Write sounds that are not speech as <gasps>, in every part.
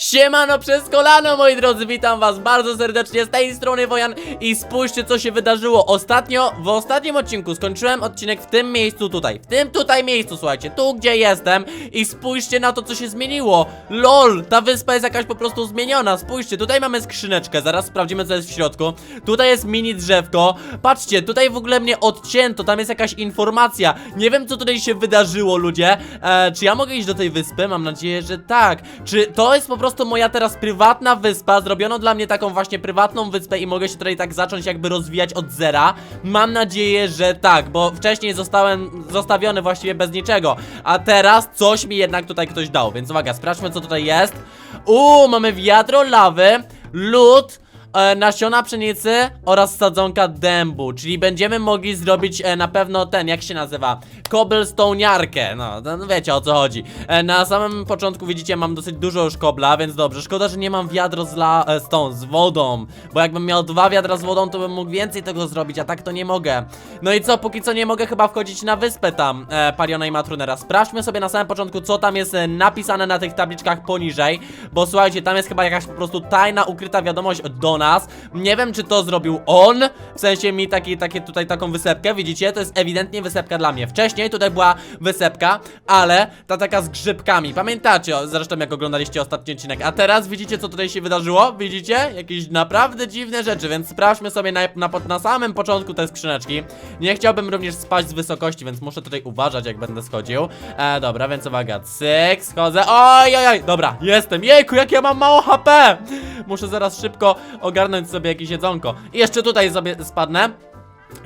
Siemano przez kolano moi drodzy, witam was bardzo serdecznie z tej strony Wojan i spójrzcie co się wydarzyło Ostatnio, w ostatnim odcinku skończyłem odcinek w tym miejscu tutaj W tym tutaj miejscu, słuchajcie, tu gdzie jestem. I spójrzcie na to co się zmieniło. LOL, ta wyspa jest jakaś po prostu zmieniona. Spójrzcie, tutaj mamy skrzyneczkę, zaraz sprawdzimy co jest w środku. Tutaj jest mini drzewko. Patrzcie, tutaj w ogóle mnie odcięto, tam jest jakaś informacja. Nie wiem co tutaj się wydarzyło ludzie. E, Czy ja mogę iść do tej wyspy? Mam nadzieję, że tak. Czy to jest po prostu moja teraz prywatna wyspa Zrobiono dla mnie taką właśnie prywatną wyspę I mogę się tutaj tak zacząć jakby rozwijać od zera. Mam nadzieję, że tak Bo wcześniej zostałem zostawiony właściwie bez niczego A teraz coś mi jednak tutaj ktoś dał Więc uwaga, sprawdźmy co tutaj jest. Uuu, mamy wiadro lawy Lód e, nasiona pszenicy oraz sadzonka dębu, czyli będziemy mogli zrobić e, na pewno ten, jak się nazywa, cobblestone'arkę, no, no wiecie o co chodzi. E, na samym początku widzicie, mam dosyć dużo już kobla, więc dobrze, szkoda, że nie mam wiadro z, la, e, z tą, z wodą, bo jakbym miał dwa wiadra z wodą, to bym mógł więcej tego zrobić, a tak to nie mogę. No i co, póki co nie mogę chyba wchodzić na wyspę tam, e, Pariona i Matrunera. Sprawdźmy sobie na samym początku, co tam jest e, napisane na tych tabliczkach poniżej, bo słuchajcie, tam jest chyba jakaś po prostu tajna, ukryta wiadomość do nas. Nie wiem, czy to zrobił on, w sensie mi taki, takie tutaj taką wysepkę, widzicie? To jest ewidentnie wysepka dla mnie. Wcześniej tutaj była wysepka, ale ta taka z grzybkami. Pamiętacie, zresztą jak oglądaliście ostatni odcinek. A teraz widzicie, co tutaj się wydarzyło? Widzicie? Jakieś naprawdę dziwne rzeczy, więc sprawdźmy sobie na, na, na samym początku te skrzyneczki. Nie chciałbym również spaść z wysokości, więc muszę tutaj uważać, jak będę schodził. E, dobra, więc uwaga, cyk, schodzę. Oj, oj, oj, dobra, jestem. Jejku, jak ja mam mało HP! Muszę zaraz szybko ogarnąć sobie jakieś jedzonko. I jeszcze tutaj sobie spadnę.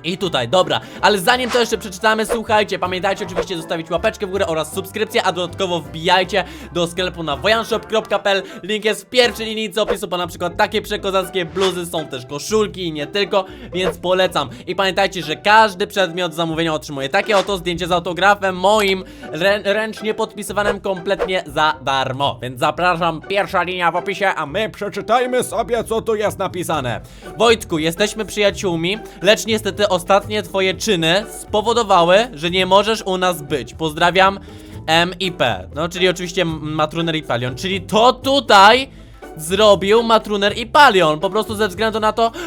I tutaj, dobra, ale zanim to jeszcze przeczytamy, słuchajcie, pamiętajcie oczywiście zostawić łapeczkę w górę oraz subskrypcję, a dodatkowo wbijajcie do sklepu na wojanshop.pl, link jest w pierwszej linijce opisu, po na przykład takie przekozackie bluzy, są też koszulki i nie tylko, więc polecam. I pamiętajcie, że każdy przedmiot zamówienia otrzymuje takie oto zdjęcie z autografem moim, rę ręcznie podpisywanym kompletnie za darmo, więc zapraszam, pierwsza linia w opisie, a my przeczytajmy sobie, co tu jest napisane. Wojtku, jesteśmy przyjaciółmi, lecz niestety ostatnie twoje czyny spowodowały, że nie możesz u nas być. Pozdrawiam M i P. No, czyli oczywiście Matruner i Palion. Czyli to tutaj zrobił Matruner i Palion. Po prostu ze względu na to. <gasps>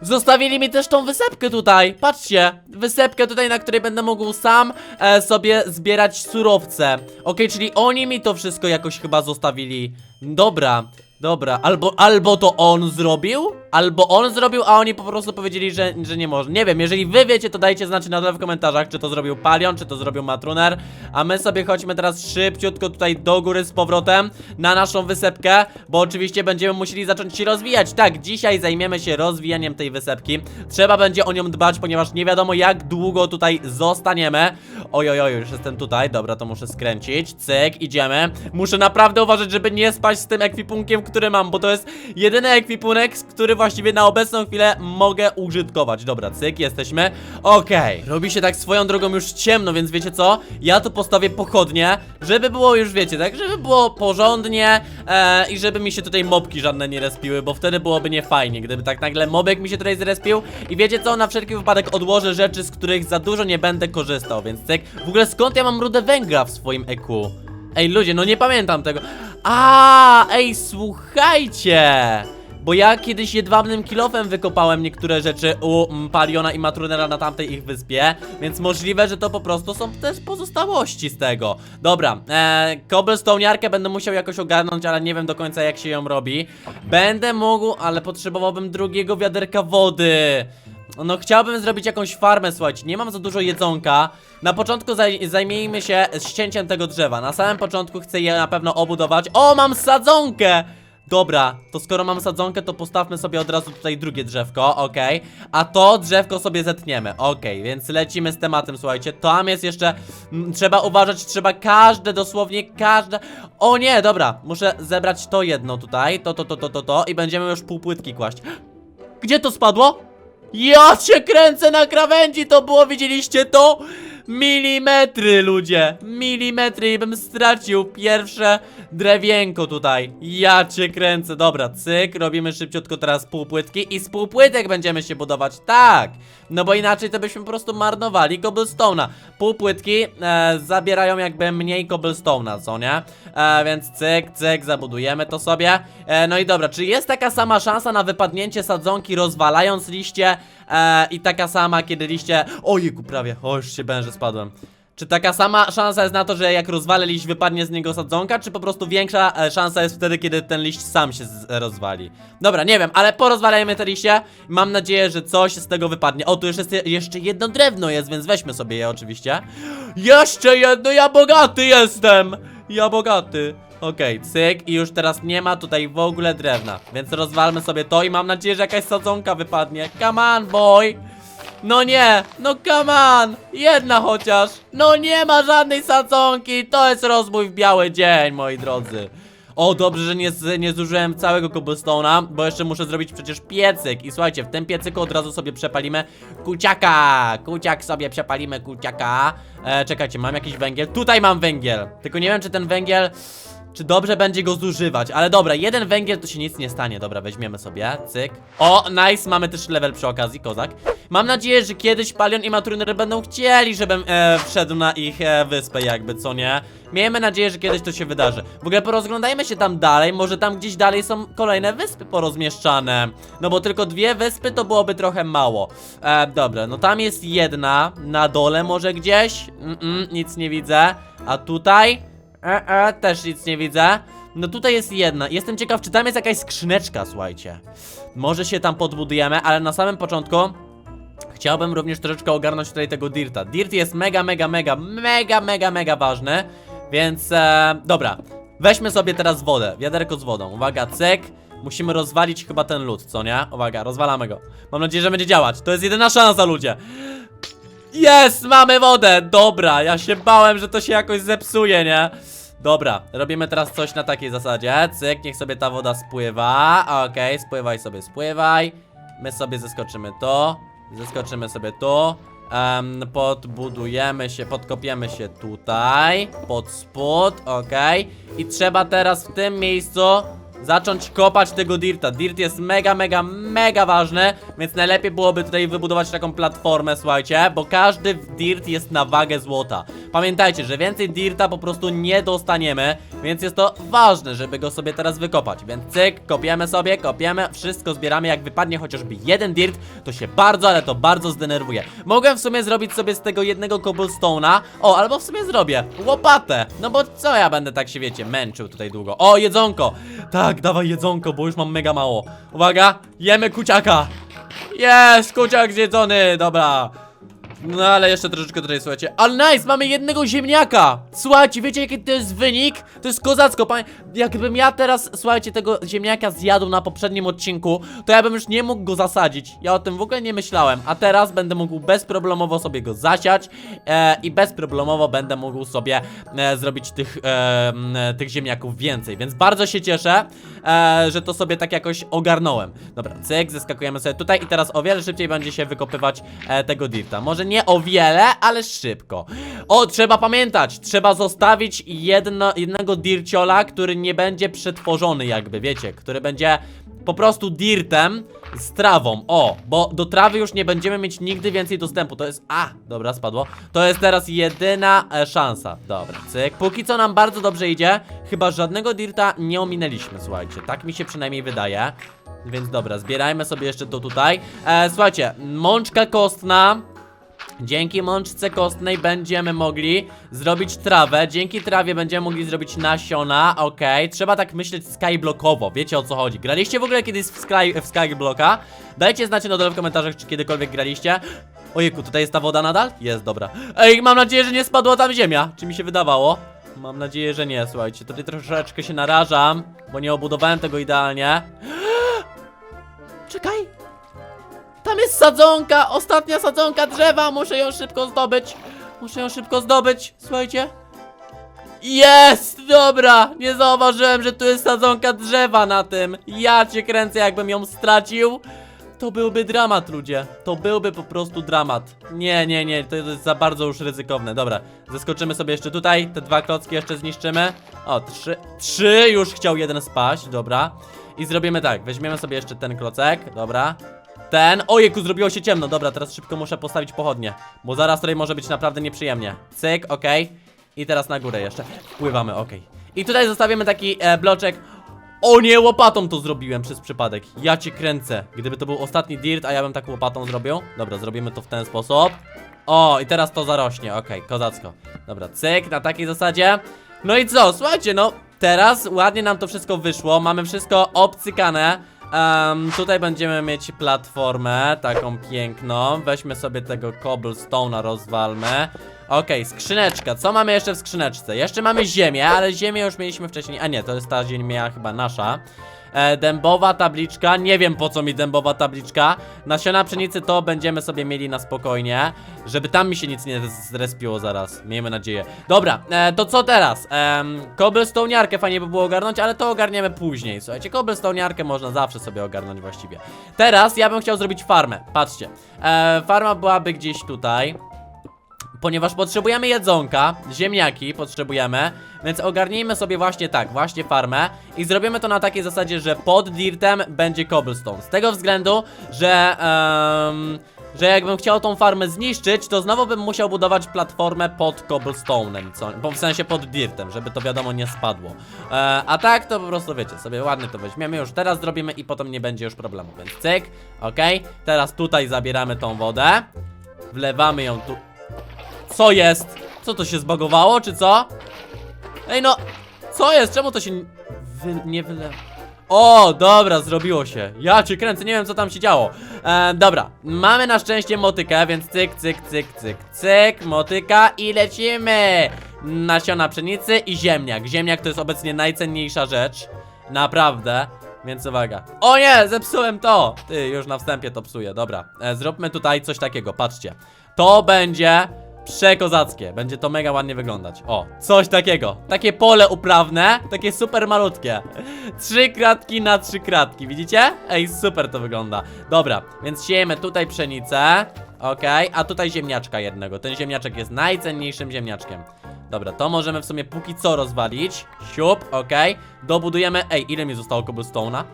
Zostawili mi też tą wysepkę tutaj. Patrzcie, wysepkę tutaj, na której będę mógł sam e, sobie zbierać surowce. Okej, czyli oni mi to wszystko jakoś chyba zostawili. Dobra. Dobra, albo, albo to on zrobił, albo on zrobił, a oni po prostu powiedzieli, że, że nie może. Nie wiem, jeżeli wy wiecie, to dajcie znać na dole w komentarzach, czy to zrobił Palion, czy to zrobił Matruner. A my sobie chodźmy teraz szybciutko tutaj do góry z powrotem na naszą wysepkę, bo oczywiście będziemy musieli zacząć się rozwijać. Tak, dzisiaj zajmiemy się rozwijaniem tej wysepki. Trzeba będzie o nią dbać, ponieważ nie wiadomo jak długo tutaj zostaniemy. Oj, oj, oj, już jestem tutaj. Dobra, to muszę skręcić. Cyk, idziemy. Muszę naprawdę uważać, żeby nie spaść z tym ekwipunkiem, który mam, bo to jest jedyny ekwipunek, który właściwie na obecną chwilę mogę użytkować. Dobra, cyk, jesteśmy. Okej, robi się tak swoją drogą już ciemno, więc wiecie co? Ja tu postawię pochodnie, żeby było już, wiecie, tak? Żeby było porządnie e, i żeby mi się tutaj mobki żadne nie respiły, bo wtedy byłoby niefajnie, gdyby tak nagle mobek mi się tutaj zrespił. I wiecie co? Na wszelki wypadek odłożę rzeczy, z których za dużo nie będę korzystał, więc cyk. W ogóle skąd ja mam rudę węgla w swoim EQ? Ej, ludzie, no nie pamiętam tego. A, ej, słuchajcie! Bo ja kiedyś jedwabnym kilofem wykopałem niektóre rzeczy u mm, Paliona i Matrunera na tamtej ich wyspie, więc możliwe, że to po prostu są też pozostałości z tego. Dobra, e, będę musiał jakoś ogarnąć, ale nie wiem do końca jak się ją robi. Będę mógł, ale potrzebowałbym drugiego wiaderka wody. No chciałbym zrobić jakąś farmę, słuchajcie, nie mam za dużo jedzonka. Na początku zaj zajmijmy się ścięciem tego drzewa. Na samym początku chcę je na pewno obudować. O, mam sadzonkę! Dobra, to skoro mam sadzonkę, to postawmy sobie od razu tutaj drugie drzewko, okej. A to drzewko sobie zetniemy, okej Więc lecimy z tematem, słuchajcie. Tam jest jeszcze, mm, trzeba uważać, trzeba każde, dosłownie każde. O nie, dobra, muszę zebrać to jedno tutaj To, to, to, to, to, to I będziemy już pół płytki kłaść. Gdzie to spadło? Ja cię kręcę na krawędzi, to było, widzieliście to? Milimetry, ludzie! Milimetry i bym stracił pierwsze drewienko tutaj. Ja cię kręcę. Dobra, cyk, robimy szybciutko teraz półpłytki i z półpłytek będziemy się budować. Tak! No bo inaczej to byśmy po prostu marnowali cobblestone'a. Półpłytki e, zabierają jakby mniej cobblestone'a, co nie? E, więc cyk, cyk, zabudujemy to sobie. E, no i dobra, czy jest taka sama szansa na wypadnięcie sadzonki rozwalając liście e, i taka sama, kiedy liście... Ojejku, prawie, o już się będę, że spadłem. Czy taka sama szansa jest na to, że jak rozwalę liść wypadnie z niego sadzonka, czy po prostu większa e, szansa jest wtedy, kiedy ten liść sam się z, e, rozwali? Dobra, nie wiem, ale porozwalajmy te liście. Mam nadzieję, że coś z tego wypadnie. O, tu już jest je, jeszcze jedno drewno jest, więc weźmy sobie je oczywiście. Jeszcze jedno, ja bogaty jestem! Ja bogaty. Okej, cyk i już teraz nie ma tutaj w ogóle drewna, więc rozwalmy sobie to i mam nadzieję, że jakaś sadzonka wypadnie. Come on, boy! No nie, no come on, jedna chociaż. No nie ma żadnej sadzonki, to jest rozbój w biały dzień, moi drodzy. O, dobrze, że nie, nie zużyłem całego cobblestone'a, bo jeszcze muszę zrobić przecież piecyk. I słuchajcie, w tym piecyku od razu sobie przepalimy kuciaka. Kuciak sobie przepalimy, kuciaka. E, czekajcie, mam jakiś węgiel? Tutaj mam węgiel. Tylko nie wiem, czy ten węgiel... Czy dobrze będzie go zużywać? Ale dobra, jeden węgiel to się nic nie stanie. Dobra, weźmiemy sobie, cyk. O, nice, mamy też level przy okazji, kozak. Mam nadzieję, że kiedyś Palion i Matruner będą chcieli, żebym e, wszedł na ich e, wyspę jakby, co nie? Miejmy nadzieję, że kiedyś to się wydarzy. W ogóle porozglądajmy się tam dalej, może tam gdzieś dalej są kolejne wyspy porozmieszczane. No bo tylko dwie wyspy to byłoby trochę mało. E, dobra, no tam jest jedna, na dole może gdzieś. Mm -mm, nic nie widzę. A tutaj? E, e, też nic nie widzę. No tutaj jest jedna. Jestem ciekaw, czy tam jest jakaś skrzyneczka, słuchajcie. Może się tam podbudujemy, ale na samym początku Chciałbym również troszeczkę ogarnąć tutaj tego Dirta. Dirt jest mega, mega, mega, mega, mega, mega ważny. Więc, e, dobra. Weźmy sobie teraz wodę. Wiaderko z wodą. Uwaga, cyk. Musimy rozwalić chyba ten lód, co nie? Uwaga, rozwalamy go. Mam nadzieję, że będzie działać. To jest jedyna szansa, ludzie. Jest, mamy wodę. Dobra, ja się bałem, że to się jakoś zepsuje, nie? Dobra, robimy teraz coś na takiej zasadzie. Cyk, niech sobie ta woda spływa. Okej, spływaj sobie, spływaj. My sobie zeskoczymy to. Zeskoczymy sobie tu. Em, podbudujemy się, podkopiemy się tutaj. Pod spód, okej. I trzeba teraz w tym miejscu zacząć kopać tego dirta. Dirt jest mega, mega, mega ważny, więc najlepiej byłoby tutaj wybudować taką platformę, słuchajcie, bo każdy dirt jest na wagę złota. Pamiętajcie, że więcej dirta po prostu nie dostaniemy, więc jest to ważne, żeby go sobie teraz wykopać. Więc cyk, kopiemy sobie, kopiemy, wszystko zbieramy, jak wypadnie chociażby jeden dirt, to się bardzo, ale to bardzo zdenerwuje. Mogłem w sumie zrobić sobie z tego jednego cobblestone'a, o, albo w sumie zrobię łopatę, no bo co ja będę tak się, wiecie, męczył tutaj długo. O, jedzonko! Tak, dawaj jedzonko, bo już mam mega mało. Uwaga, jemy kuciaka! Jest, kuciak zjedzony, dobra. No ale jeszcze troszeczkę tutaj, słuchajcie. Ale nice, mamy jednego ziemniaka! Słuchajcie, wiecie jaki to jest wynik? To jest kozacko, pamię... Jakbym ja teraz, słuchajcie, tego ziemniaka zjadł na poprzednim odcinku, to ja bym już nie mógł go zasadzić. Ja o tym w ogóle nie myślałem. A teraz będę mógł bezproblemowo sobie go zasiać e, i bezproblemowo będę mógł sobie e, zrobić tych, e, m, tych ziemniaków więcej. Więc bardzo się cieszę, e, że to sobie tak jakoś ogarnąłem. Dobra, cyk, zeskakujemy sobie tutaj i teraz o wiele szybciej będzie się wykopywać e, tego dirta. Może nie o wiele, ale szybko. O, trzeba pamiętać, trzeba zostawić jedno, jednego dirciola, który nie będzie przetworzony jakby, wiecie, który będzie po prostu dirtem z trawą. O, bo do trawy już nie będziemy mieć nigdy więcej dostępu. To jest. A, dobra, spadło. To jest teraz jedyna e, szansa. Dobra, cyk. Póki co nam bardzo dobrze idzie. Chyba żadnego dirta nie ominęliśmy, słuchajcie. Tak mi się przynajmniej wydaje. Więc dobra, zbierajmy sobie jeszcze to tutaj. E, słuchajcie, mączka kostna. Dzięki mączce kostnej będziemy mogli zrobić trawę. Dzięki trawie będziemy mogli zrobić nasiona. Okej, trzeba tak myśleć skyblockowo. Wiecie o co chodzi. Graliście w ogóle kiedyś w, sky, w skyblocka? Dajcie znać na dole w komentarzach, czy kiedykolwiek graliście. Ojejku, tutaj jest ta woda nadal? Jest, dobra. Ej, mam nadzieję, że nie spadła tam ziemia. Czy mi się wydawało? Mam nadzieję, że nie, słuchajcie. Tutaj troszeczkę się narażam, bo nie obudowałem tego idealnie. <gasps> Czekaj! Tam jest sadzonka! Ostatnia sadzonka drzewa! Muszę ją szybko zdobyć! Muszę ją szybko zdobyć! Słuchajcie. Jest! Dobra! Nie zauważyłem, że tu jest sadzonka drzewa na tym. Ja cię kręcę, jakbym ją stracił. To byłby dramat, ludzie. To byłby po prostu dramat. Nie, nie, nie, to jest za bardzo już ryzykowne. Dobra, zeskoczymy sobie jeszcze tutaj. Te dwa klocki jeszcze zniszczymy. O, trzy. Trzy już chciał jeden spaść, dobra. I zrobimy tak, weźmiemy sobie jeszcze ten klocek, dobra. Ten, ojejku, zrobiło się ciemno, dobra, teraz szybko muszę postawić pochodnie, bo zaraz tutaj może być naprawdę nieprzyjemnie. Cyk, okej. I teraz na górę jeszcze, wpływamy, okej. I tutaj zostawimy taki e, bloczek. O nie, łopatą to zrobiłem przez przypadek. Ja cię kręcę. Gdyby to był ostatni dirt, a ja bym tak łopatą zrobił. Dobra, zrobimy to w ten sposób. O, i teraz to zarośnie, okej, kozacko. Dobra, cyk, na takiej zasadzie. No i co, słuchajcie, no teraz ładnie nam to wszystko wyszło. Mamy wszystko obcykane. Em, tutaj będziemy mieć platformę, taką piękną. Weźmy sobie tego cobblestone'a, rozwalmy. Okej, skrzyneczka. Co mamy jeszcze w skrzyneczce? Jeszcze mamy ziemię, ale ziemię już mieliśmy wcześniej. A nie, to jest ta ziemia chyba nasza. E, dębowa tabliczka. Nie wiem po co mi dębowa tabliczka. Nasiona pszenicy to będziemy sobie mieli na spokojnie. Żeby tam mi się nic nie zrespiło zaraz. Miejmy nadzieję. Dobra, e, to co teraz? Ehm, cobblestone'iarkę fajnie by było ogarnąć, ale to ogarniemy później. Słuchajcie, cobblestone'iarkę można zawsze sobie ogarnąć właściwie. Teraz ja bym chciał zrobić farmę. Patrzcie. E, farma byłaby gdzieś tutaj ponieważ potrzebujemy jedzonka, ziemniaki potrzebujemy, więc ogarnijmy sobie właśnie tak, właśnie farmę i zrobimy to na takiej zasadzie, że pod dirtem będzie cobblestone. Z tego względu, że em, że jakbym chciał tą farmę zniszczyć, to znowu bym musiał budować platformę pod cobblestone'em, co, w sensie pod dirtem, żeby to wiadomo nie spadło. E, a tak to po prostu wiecie, sobie ładnie to weźmiemy, już teraz zrobimy i potem nie będzie już problemu, więc cyk, okej, teraz tutaj zabieramy tą wodę, wlewamy ją tu, co jest? Co to się zbagowało, czy co? Ej no, co jest? Czemu to się wy, nie wyle... O, dobra, zrobiło się. Ja cię kręcę, nie wiem co tam się działo. E, dobra, mamy na szczęście motykę, więc cyk, cyk, cyk, cyk, cyk, motyka i lecimy. Nasiona pszenicy i ziemniak. Ziemniak to jest obecnie najcenniejsza rzecz. Naprawdę. Więc uwaga. O nie, zepsułem to! Ty, już na wstępie to psuję, dobra. E, zróbmy tutaj coś takiego, patrzcie. To będzie przekozackie. Będzie to mega ładnie wyglądać. O, coś takiego. Takie pole uprawne, takie super malutkie. Trzy kratki na trzy kratki, widzicie? Ej, super to wygląda. Dobra, więc siejemy tutaj pszenicę. Okej, a tutaj ziemniaczka jednego. Ten ziemniaczek jest najcenniejszym ziemniaczkiem. Dobra, to możemy w sumie póki co rozwalić. Siup, okej. Dobudujemy. Ej, ile mi zostało cobblestone'a?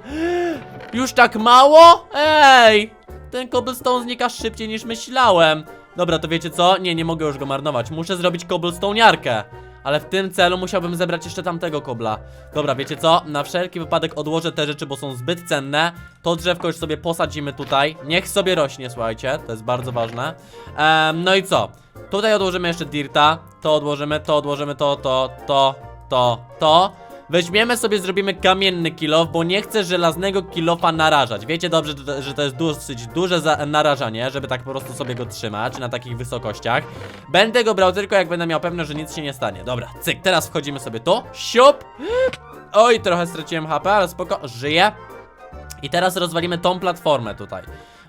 Już tak mało? Ej! Ten cobblestone znika szybciej niż myślałem. Dobra, to wiecie co? Nie, nie mogę już go marnować. Muszę zrobić cobblestone'iarkę. Ale w tym celu musiałbym zebrać jeszcze tamtego kobla. Dobra, wiecie co? Na wszelki wypadek odłożę te rzeczy, bo są zbyt cenne. To drzewko już sobie posadzimy tutaj. Niech sobie rośnie, słuchajcie. To jest bardzo ważne. Em, no i co? Tutaj odłożymy jeszcze dirta. To odłożymy, to odłożymy, to, to, to, to, to. Weźmiemy sobie, zrobimy kamienny kilof, bo nie chcę żelaznego kilofa narażać. Wiecie dobrze, że to- to jest dosyć duże narażanie, żeby tak po prostu sobie go trzymać na takich wysokościach. Będę go brał tylko jak będę miał pewność, że nic się nie stanie. Dobra, cyk, teraz wchodzimy sobie tu. Siup! Oj, trochę straciłem HP, ale spoko, żyję. I teraz rozwalimy tą platformę tutaj.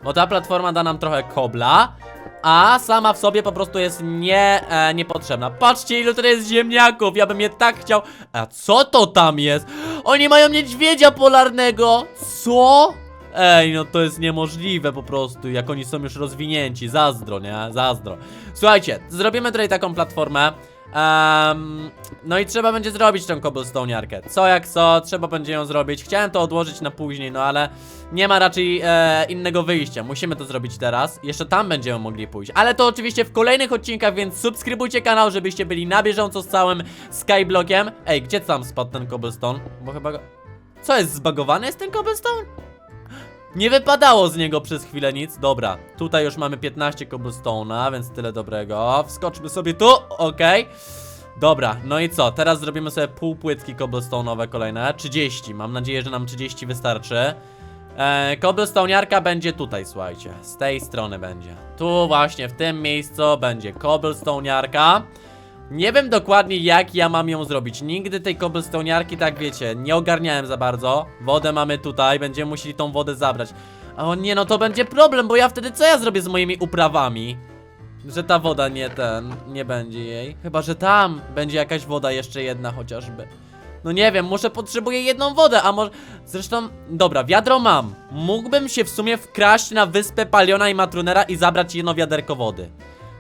Bo ta platforma da nam trochę kobla, a sama w sobie po prostu jest nie, e, niepotrzebna. Patrzcie, ile tutaj jest ziemniaków, ja bym je tak chciał. A co to tam jest? Oni mają niedźwiedzia polarnego. Co? Ej, no to jest niemożliwe po prostu, jak oni są już rozwinięci. Zazdro, nie? Zazdro. Słuchajcie, zrobimy tutaj taką platformę. Em, no i trzeba będzie zrobić tą cobblestone'iarkę. Co jak co, trzeba będzie ją zrobić. Chciałem to odłożyć na później, no ale nie ma raczej e, innego wyjścia. Musimy to zrobić teraz. Jeszcze tam będziemy mogli pójść. Ale to oczywiście w kolejnych odcinkach, więc subskrybujcie kanał, żebyście byli na bieżąco z całym Skyblockiem. Ej, gdzie tam spadł ten cobblestone? Bo chyba go... Co jest, zbagowany jest ten cobblestone? Nie wypadało z niego przez chwilę nic. Dobra, tutaj już mamy 15 cobblestone'a, więc tyle dobrego. Wskoczmy sobie tu, okej. Dobra, no i co? Teraz zrobimy sobie półpłytki cobblestone'owe kolejne. 30, mam nadzieję, że nam 30 wystarczy. E, cobblestone'iarka będzie tutaj, słuchajcie. Z tej strony będzie. Tu właśnie, w tym miejscu będzie cobblestone'iarka. Nie wiem dokładnie jak ja mam ją zrobić. Nigdy tej cobblestone'iarki, tak wiecie, nie ogarniałem za bardzo. Wodę mamy tutaj, będziemy musieli tą wodę zabrać. O nie, no to będzie problem, bo ja wtedy co ja zrobię z moimi uprawami? Że ta woda nie ten, nie będzie jej. Chyba, że tam będzie jakaś woda jeszcze jedna chociażby. No nie wiem, muszę potrzebuję jedną wodę, a może... Zresztą, dobra, wiadro mam. Mógłbym się w sumie wkraść na wyspę Paliona i Matrunera i zabrać jedno wiaderko wody.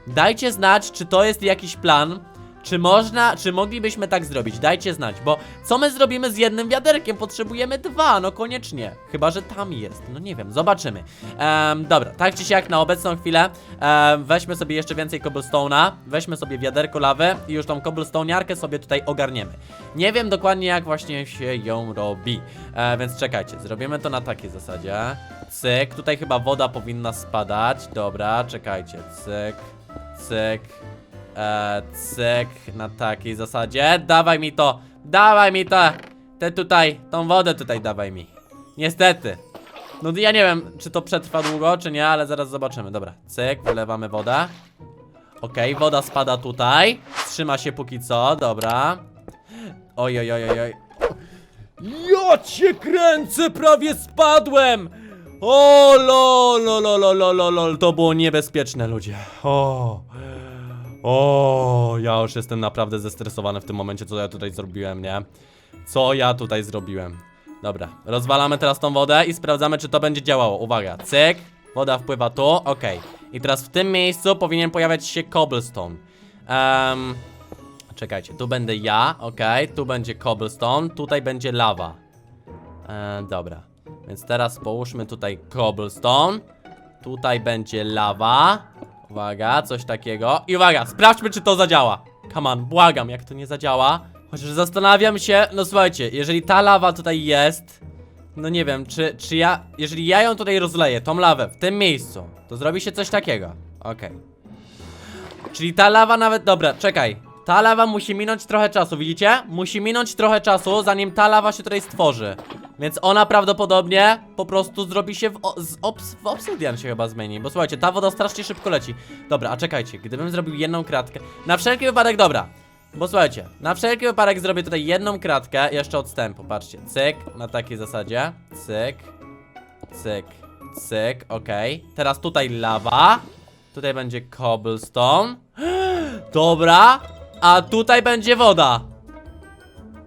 Dajcie znać, czy to jest jakiś plan, czy można, czy moglibyśmy tak zrobić, dajcie znać, bo co my zrobimy z jednym wiaderkiem? Potrzebujemy dwa, no koniecznie, chyba, że tam jest, no nie wiem, zobaczymy. Em, dobra, tak czy siak na obecną chwilę em, weźmy sobie jeszcze więcej cobblestone'a, weźmy sobie wiaderko lawy i już tą cobblestone'arkę sobie tutaj ogarniemy. Nie wiem dokładnie jak właśnie się ją robi, e, więc czekajcie, zrobimy to na takiej zasadzie. Cyk, tutaj chyba woda powinna spadać, dobra, czekajcie, cyk, cyk, e, cyk, na takiej zasadzie. Dawaj mi to, dawaj mi to, te tutaj, tą wodę tutaj dawaj mi. Niestety. No ja nie wiem, czy to przetrwa długo, czy nie, ale zaraz zobaczymy. Dobra, cyk, wylewamy wodę. Okej, woda spada tutaj. Trzyma się póki co, dobra. Oj, oj, oj, oj. Ja cię kręcę, prawie spadłem! O, lol, lol, lol, lol, lol, to było niebezpieczne, ludzie. O, o, ja już jestem naprawdę zestresowany w tym momencie, co ja tutaj zrobiłem, nie? Co ja tutaj zrobiłem? Dobra, rozwalamy teraz tą wodę i sprawdzamy, czy to będzie działało. Uwaga, cyk, woda wpływa tu, okej. I teraz w tym miejscu powinien pojawiać się cobblestone. Ehm, czekajcie, tu będę ja, okej, tu będzie cobblestone, tutaj będzie lawa. E, dobra, więc teraz połóżmy tutaj cobblestone. Tutaj będzie lawa. Uwaga, coś takiego. I uwaga, sprawdźmy, czy to zadziała. Come on, błagam, jak to nie zadziała. Chociaż zastanawiam się, no słuchajcie, jeżeli ta lawa tutaj jest, no nie wiem, czy, czy ja, jeżeli ja ją tutaj rozleję, tą lawę, w tym miejscu, to zrobi się coś takiego. Okej. Czyli ta lawa nawet, dobra, czekaj. Ta lawa musi minąć trochę czasu, widzicie? Musi minąć trochę czasu, zanim ta lawa się tutaj stworzy. Więc ona prawdopodobnie po prostu zrobi się w, z obs, w obsydian się chyba zmieni. Bo słuchajcie, ta woda strasznie szybko leci. Dobra, a czekajcie, gdybym zrobił jedną kratkę. Na wszelki wypadek, dobra. Bo słuchajcie, na wszelki wypadek zrobię tutaj jedną kratkę jeszcze odstępu. Patrzcie, cyk, na takiej zasadzie. Cyk, cyk, cyk, okej. Teraz tutaj lawa. Tutaj będzie cobblestone. <gasps> Dobra, a tutaj będzie woda.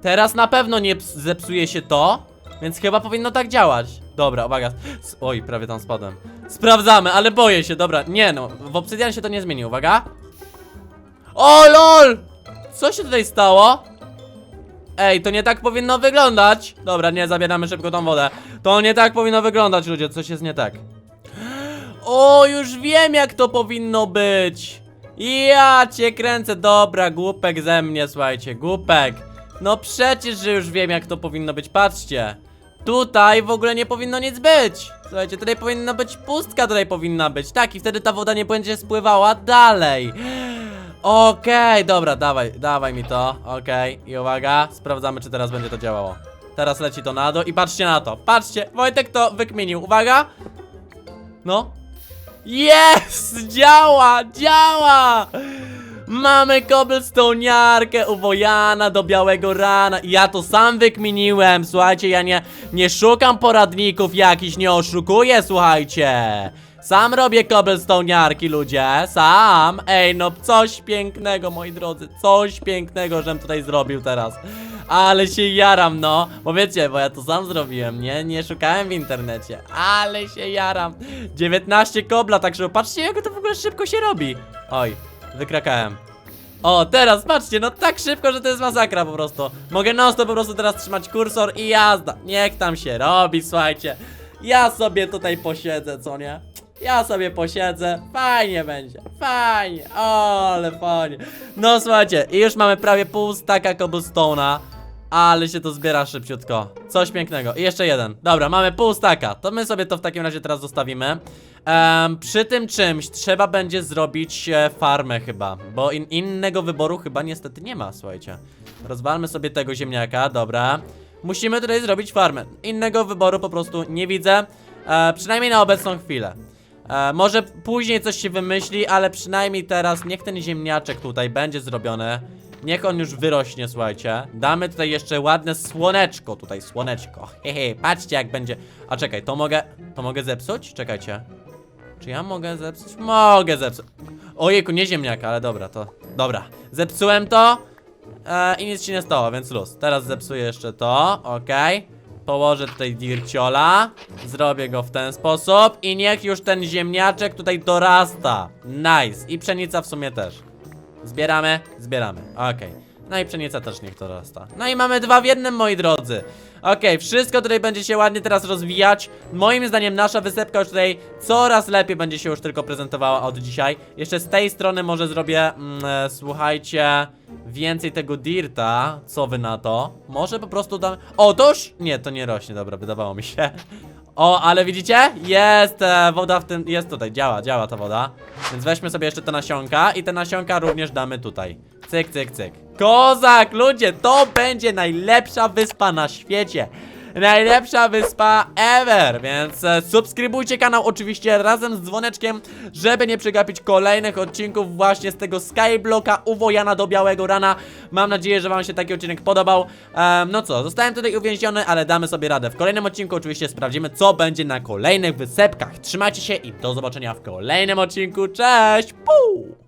Teraz na pewno nie ps- zepsuje się to, więc chyba powinno tak działać. Dobra, uwaga. Oj, prawie tam spadłem. Sprawdzamy, ale boję się, dobra. Nie no, w obsydian się to nie zmieni, uwaga. O lol! Co się tutaj stało? Ej, to nie tak powinno wyglądać. Dobra, nie, zabieramy szybko tą wodę. To nie tak powinno wyglądać, ludzie, coś jest nie tak. O, już wiem jak to powinno być. Ja cię kręcę, dobra, głupek ze mnie, słuchajcie, głupek. No przecież, że już wiem jak to powinno być, patrzcie. Tutaj w ogóle nie powinno nic być. Słuchajcie, tutaj powinna być pustka, tutaj powinna być. Tak, i wtedy ta woda nie będzie spływała dalej. Okej, dobra, dawaj, dawaj mi to. Okej, i uwaga, sprawdzamy, czy teraz będzie to działało. Teraz leci to na dół i patrzcie na to. Patrzcie, Wojtek to wykminił. Uwaga. No. Jest! Działa! Działa! Mamy cobblestone'arkę u Wojana do białego rana i ja to sam wykminiłem, słuchajcie, ja nie, nie szukam poradników jakichś, nie oszukuję, słuchajcie. Sam robię cobblestone'arki, ludzie, sam. Ej, no coś pięknego, moi drodzy, coś pięknego, żem tutaj zrobił teraz. Ale się jaram, no, bo wiecie, bo ja to sam zrobiłem, nie, nie szukałem w internecie, ale się jaram. 19 kobla, także patrzcie, jak to w ogóle szybko się robi. Oj, wykrakałem. O, teraz patrzcie, no tak szybko, że to jest masakra po prostu. Mogę non po prostu teraz trzymać kursor i jazda. Niech tam się robi, słuchajcie. Ja sobie tutaj posiedzę, co nie? Ja sobie posiedzę, fajnie będzie, fajnie, o, ale fajnie. No słuchajcie, i już mamy prawie pół staka cobblestone'a. Ale się to zbiera szybciutko. Coś pięknego. I jeszcze jeden. Dobra, mamy pół staka. To my sobie to w takim razie teraz zostawimy. Przy tym czymś trzeba będzie zrobić e, farmę chyba. Bo in, innego wyboru chyba niestety nie ma, słuchajcie. Rozwalmy sobie tego ziemniaka, dobra. Musimy tutaj zrobić farmę. Innego wyboru po prostu nie widzę. E, przynajmniej na obecną chwilę. E, może później coś się wymyśli, ale przynajmniej teraz niech ten ziemniaczek tutaj będzie zrobiony. Niech on już wyrośnie, słuchajcie. Damy tutaj jeszcze ładne słoneczko, tutaj słoneczko. <laughs> Hehe, patrzcie jak będzie. A czekaj, to mogę, to mogę zepsuć? Czekajcie. Czy ja mogę zepsuć? Mogę zepsuć. Ojejku, nie ziemniaka, ale dobra, to, dobra. Zepsułem to. e, i nic się nie stało, więc luz. Teraz zepsuję jeszcze to, okej. Położę tutaj dirciola, zrobię go w ten sposób i niech już ten ziemniaczek tutaj dorasta. Nice. I pszenica w sumie też. Zbieramy? Zbieramy. Okej. No i pszenica też niech to rasta. No i mamy dwa w jednym, moi drodzy. Okej, wszystko tutaj będzie się ładnie teraz rozwijać. Moim zdaniem nasza wysepka już tutaj coraz lepiej będzie się już tylko prezentowała od dzisiaj. Jeszcze z tej strony może zrobię, mm, e, słuchajcie, więcej tego dirta. Co wy na to? Może po prostu dam... O. Nie, to nie rośnie, dobra, wydawało mi się. O, ale widzicie? Jest e, woda w tym, jest tutaj, działa, działa ta woda. Więc weźmy sobie jeszcze te nasionka i te nasionka również damy tutaj. Cyk, cyk, cyk. Kozak, ludzie, to będzie najlepsza wyspa na świecie. Najlepsza wyspa ever, więc e, subskrybujcie kanał oczywiście razem z dzwoneczkiem, żeby nie przegapić kolejnych odcinków właśnie z tego Skyblocka u Wojana do Białego Rana. Mam nadzieję, że wam się taki odcinek podobał. Em, no co, zostałem tutaj uwięziony, ale damy sobie radę. W kolejnym odcinku oczywiście sprawdzimy, co będzie na kolejnych wysepkach. Trzymajcie się i do zobaczenia w kolejnym odcinku. Cześć! Puu!